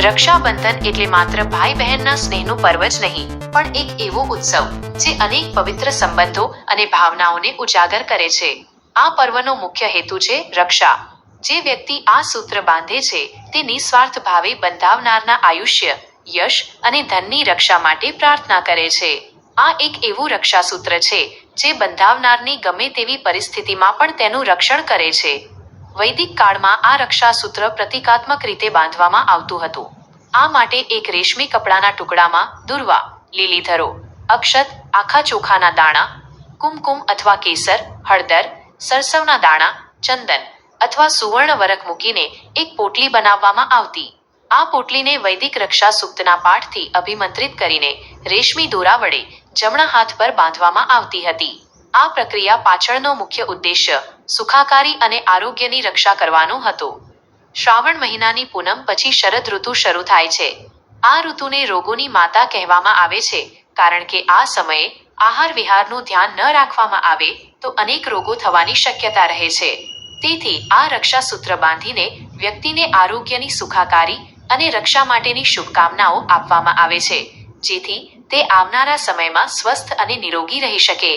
રક્ષાબંધન એટલે માત્ર ભાઈ બહેનના સ્નેહનું પર્વ જ નહીં, પણ એક એવો ઉત્સવ, જે અનેક પવિત્ર સંબંધો અને ભાવનાઓને ઉજાગર કરે છે. આ પર્વનો મુખ્ય હેતુ છે રક્ષા. જે વ્યક્તિ આ સૂત્ર બાંધે છે તે નિસ્વાર્થ ભાવે બંધાવનારના આયુષ્ય, યશ અને ધનની રક્ષા માટે પ્રાર્થના કરે છે. આ એક એવું રક્ષાસૂત્ર છે, જે બંધાવનારની ગમે તેવી પરિસ્થિતિમાં પણ તેનું રક્ષણ કરે છે. વૈદિક કાળમાં આ રક્ષાસૂત્ર પ્રતિકાત્મક રીતે બાંધવામાં આવતું હતું. આ માટે એક રેશમી કપડાના ટુકડામાં દુર્વા, લીલી ધરો, અક્ષત, આખા ચોખાના દાણા, કુમકુમ અથવા કેસર, હળદર, સરસવના દાણા, ચંદન અથવા સુવર્ણ વરખ મૂકીને એક પોટલી બનાવવામાં આવતી. આ પોટલીને વૈદિક રક્ષા સૂક્તના પાઠથી અભિમંત્રિત કરીને રેશમી દોરા વડે જમણા હાથ પર બાંધવામાં આવતી હતી. આ પ્રક્રિયા પાછળનો મુખ્ય ઉદ્દેશ્ય સુખાકારી અને આરોગ્યની રક્ષા કરવાનું હતું. શ્રાવણ મહિનાની પૂનમ પછી શરદ ઋતુ શરૂ થાય છે. આ ઋતુને રોગોની માતા કહેવામાં આવે છે, કારણ કે આ સમયે આહાર વિહારનું ધ્યાન ન રાખવામાં આવે તો અનેક રોગો થવાની શક્યતા રહે છે. તેથી આ રક્ષા સૂત્ર બાંધીને વ્યક્તિને આરોગ્યની સુખાકારી અને રક્ષા માટેની શુભકામનાઓ આપવામાં આવે છે, જેથી તે આવનારા સમયમાં સ્વસ્થ અને નિરોગી રહી શકે.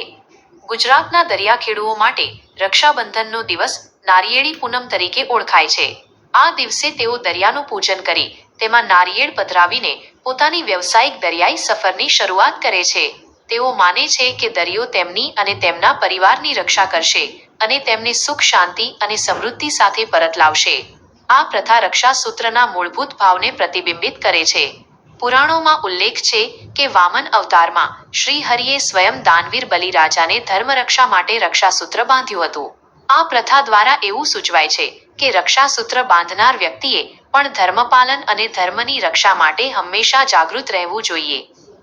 ગુજરાતના દરિયાખેડુઓ માટે રક્ષાબંધનનો દિવસ નારિયેળી પૂનમ તરીકે ઓળખાય છે. આ દિવસે તેઓ દરિયાનું પૂજન કરી તેમાં નારિયેળ પધરાવીને પોતાની વ્યવસાયિક દરિયાઈ સફરની શરૂઆત કરે છે. તેઓ માને છે કે દરિયો તેમની અને તેમના પરિવારની રક્ષા કરશે અને તેમને સુખ, શાંતિ અને સમૃદ્ધિ સાથે પરત લાવશે. આ પ્રથા રક્ષાસૂત્રના મૂળભૂત ભાવને પ્રતિબિંબિત કરે છે. પુરાણોમાં ઉલ્લેખ છે કે વામન અવતારમાં શ્રી હરિએ સ્વયં દાનવીર બલિરાજાને ધર્મરક્ષા માટે રક્ષાસૂત્ર બાંધ્યું હતું. આ પ્રથા દ્વારા એવું સૂચવાય છે કે રક્ષાસૂત્ર બાંધનાર વ્યક્તિએ પણ ધર્મપાલન અને ધર્મની રક્ષા માટે હંમેશા જાગૃત રહેવું જોઈએ.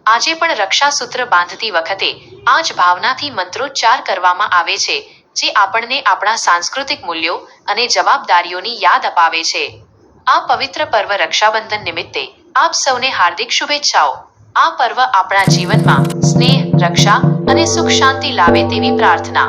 આજે પણ રક્ષાસૂત્ર બાંધતી વખતે આ જ ભાવનાથી મંત્રોચ્ચાર કરવામાં આવે છે, જે આપણને આપણા સાંસ્કૃતિક મૂલ્યો અને જવાબદારીઓની યાદ અપાવે છે. આ પવિત્ર પર્વ રક્ષાબંધન નિમિત્તે આપ સૌને હાર્દિક શુભેચ્છાઓ. આ પર્વ આપણા જીવનમાં સ્નેહ, રક્ષા અને સુખ શાંતિ લાવે તેવી પ્રાર્થના.